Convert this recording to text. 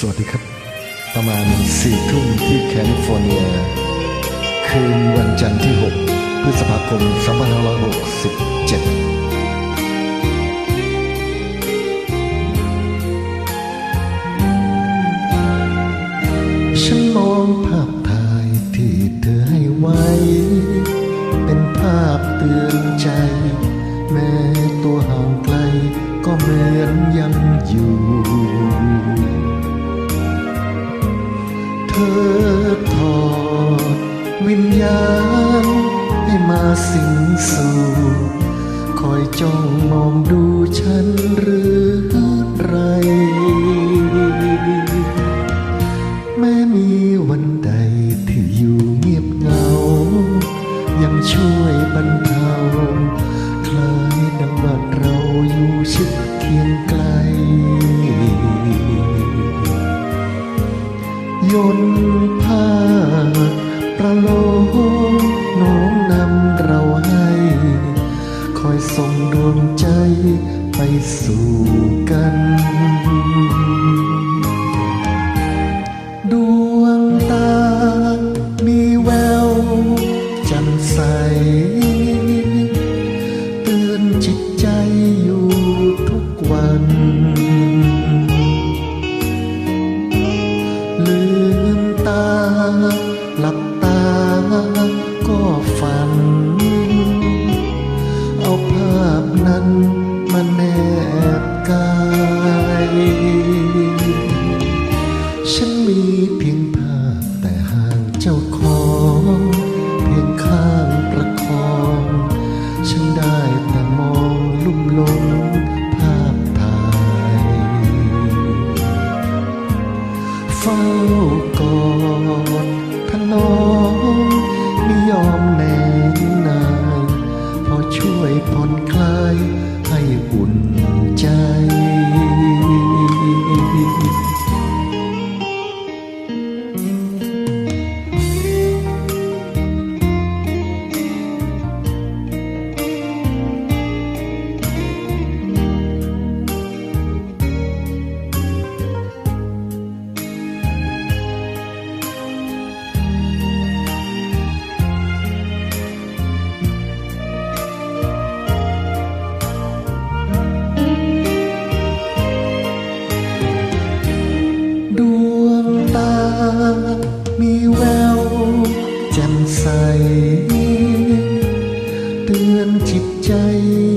สวัสดีครับ ประมาณสี่ทุ่มที่แคลิฟอร์เนีย คืนวันจันทร์ที่ 6 พฤษภาคม 2567ฉันมองภาพถ่ายที่เธอให้ไว้ เป็นภาพเตือนใจ แม้ตัวห่างไกลก็เหมือนยังอยู่ เธอทอดวิญญาณให้มาสิงสู่คอยจ้องมองดูฉันหรือไร แม้มีวันใดที่อยู่เงียบเหงา ยังช่วยบรรเทาคล้ายดังว่าเราอยู่ชิดเคียงไกล ยนต์ผ้าประโลมน้องนำเราให้ คอยส่งดวงใจไปสู่กัน ลับตาก็ฝัน เอาภาพนั้นมาแนบกาย ฉันมีเพียงภาพแต่ห่างเจ้าของ เพียงข้างประคอง ฉันได้แต่มองลุ่มหลง จิ